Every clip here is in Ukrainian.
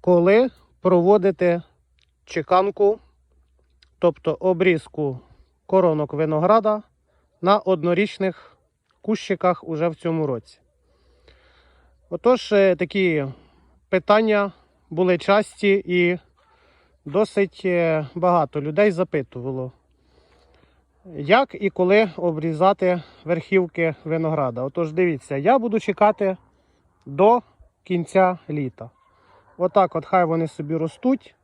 коли проводити чеканку, тобто обрізку коронок винограда на однорічних кущиках уже в цьому році. Отож, е, такі питання були часті і досить е, багато людей запитувало, як і коли обрізати верхівки винограда. Отож, дивіться, я буду чекати до кінця літа. Отак, от хай вони собі ростуть.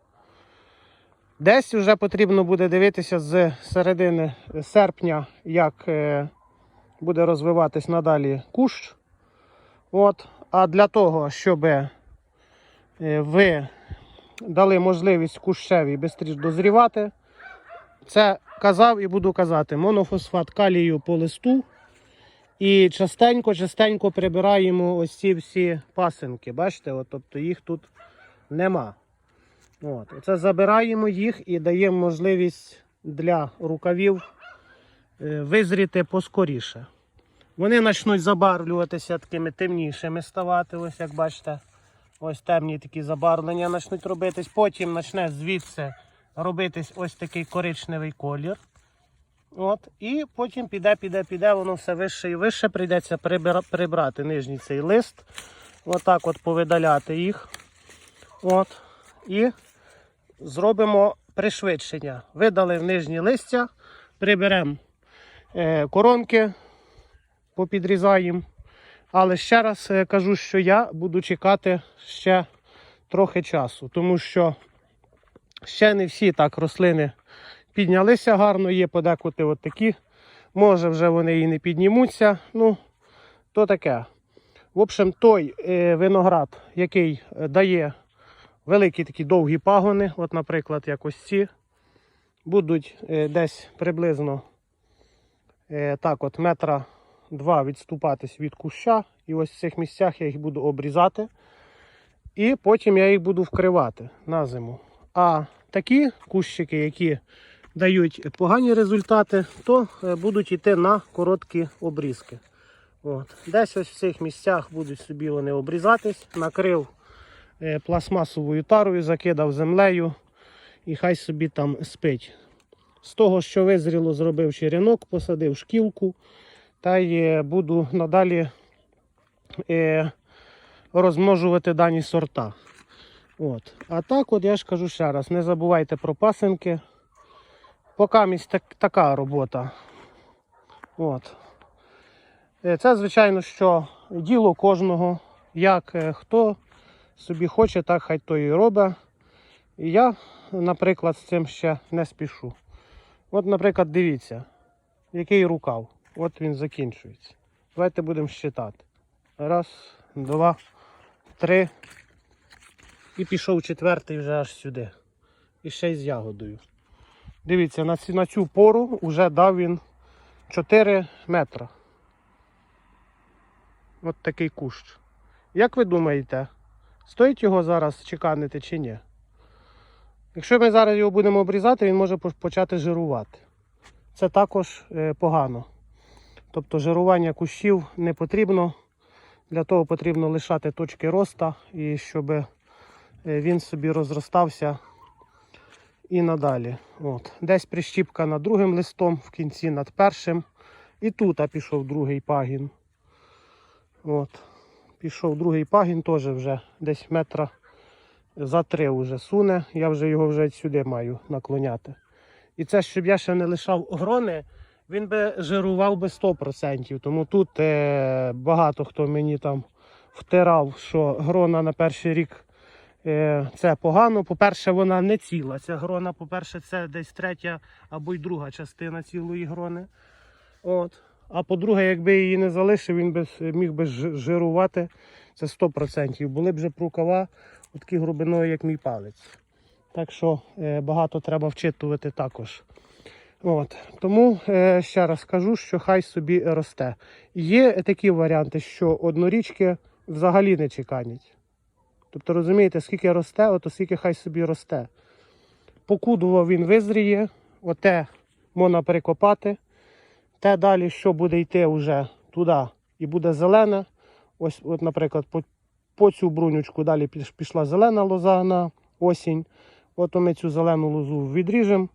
Десь вже потрібно буде дивитися з середини серпня, як е, буде розвиватись надалі кущ. От. А для того, щоб е, ви дали можливість кущеві швидше дозрівати, це казав і буду казати, монофосфат калію по листу. І частенько-частенько прибираємо ось ці всі пасинки. Бачите, от, тобто їх тут нема. От. Оце забираємо їх і даємо можливість для рукавів е, визріти поскоріше. Вони почнуть забарвлюватися такими темнішими ставати, ось як бачите. Ось темні такі забарвлення почнуть робитись. Потім почне звідси робитись ось такий коричневий колір. От, і потім піде, піде, піде, воно все вище і вище. Прийдеться прибрати нижній цей лист. Отак от повидаляти їх. От. І зробимо пришвидшення. Видали в нижні листя, приберемо е, коронки, попідрізаємо. Але ще раз е, кажу, що я буду чекати ще трохи часу, тому що ще не всі так рослини піднялися гарно, є подекуди от такі. Може вже вони і не піднімуться. Ну, то таке. В общем, той е, виноград, який е, дає великі такі довгі пагони, от, наприклад, як ці, будуть е, десь приблизно так от метра два відступатись від куща. І ось в цих місцях я їх буду обрізати. І потім я їх буду вкривати на зиму. А такі кущики, які дають погані результати, то е, будуть йти на короткі обрізки. От. Десь ось в цих місцях будуть собі вони обрізатись, накрив е, пластмасовою тарою, закидав землею і хай собі там спить. З того, що визріло, зробив черенок, посадив шкілку та й е, буду надалі розмножувати дані сорта. От. А так, от я ж кажу ще раз, не забувайте про пасинки. Поки місць так, така робота. От. Е, Це, звичайно, що діло кожного, як е, хто собі хоче, так хай то і робить. І я, наприклад, з цим ще не спішу. От, наприклад, дивіться, який рукав. От він закінчується. Давайте будемо считати. Раз, два, три. І пішов четвертий вже аж сюди. І ще й з ягодою. Дивіться, на цю, на цю пору вже дав він 4 метра. От такий кущ. Як ви думаєте, стоїть його зараз чеканити чи ні? Якщо ми зараз його будемо обрізати, він може почати жирувати. Це також е, погано. Тобто жирування кущів не потрібно. Для того потрібно лишати точки роста і щоб е, він собі розростався і надалі. От. Десь прищіпка над другим листом, в кінці над першим. І тут пішов другий пагін. От. Пішов другий пагін, теж вже десь метра за три вже суне. Я вже його вже сюди маю наклоняти. І це, щоб я ще не лишав грони, він би жирував би 100%. Тому тут е, багато хто мені там втирав, що грона на перший рік це погано. По-перше, вона не ціла. Ця грона, по-перше, це десь третя або й друга частина цілої грони. От. А по-друге, якби її не залишив, він би міг би жирувати. Це 100%. Були б вже рукава такі грубиною, як мій палець. Так що е, багато треба вчитувати також. От. Тому е, ще раз кажу, що хай собі росте. Є такі варіанти, що однорічки взагалі не чеканять. Тобто, розумієте, скільки росте, ото скільки хай собі росте. Покудово він визріє, оте можна перекопати. Те далі, що буде йти вже туди і буде зелене. Ось, от, наприклад, по по цю брунючку далі пішла зелена лоза на осінь. От ми цю зелену лозу відріжемо,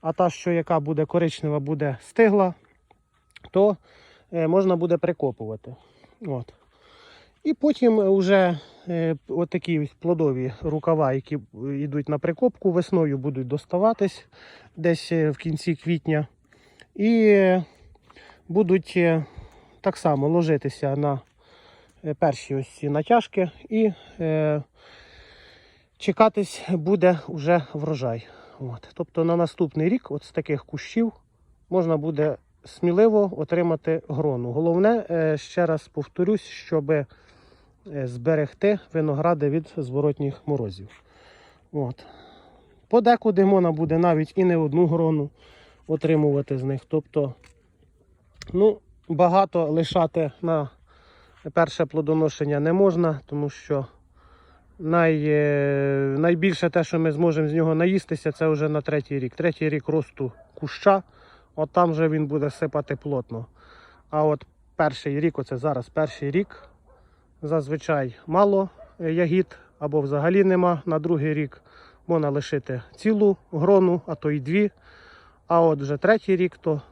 а та, що яка буде коричнева, буде стигла, то е, можна буде прикопувати. От. І потім вже е, от такі ось плодові рукава, які йдуть на прикопку, весною будуть доставатись десь е, в кінці квітня. І е, будуть е, так само ложитися на е, перші ось ці натяжки і е, чекатись буде вже врожай. От. Тобто на наступний рік от з таких кущів можна буде сміливо отримати грону. Головне, е, ще раз повторюсь, щоб е, зберегти виногради від зворотніх морозів. От. Подекуди можна буде навіть і не одну грону отримувати з них. Тобто, ну, багато лишати на перше плодоношення не можна, тому що най, е, найбільше те, що ми зможемо з нього наїстися, це вже на третій рік. Третій рік росту куща, от там вже він буде сипати плотно. А от перший рік, оце зараз перший рік, зазвичай мало е, ягід або взагалі нема. На другий рік можна лишити цілу грону, а то й дві. А от вже третій рік, то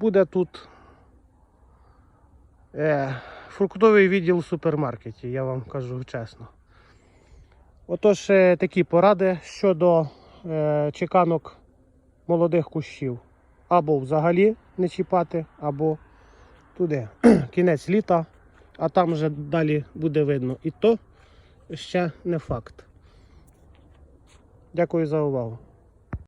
буде тут е, фруктовий відділ в супермаркеті, я вам кажу чесно. Отож, е, такі поради щодо е, чеканок молодих кущів. Або взагалі не чіпати, або туди. Кінець літа, а там вже далі буде видно. І то ще не факт. Дякую за увагу.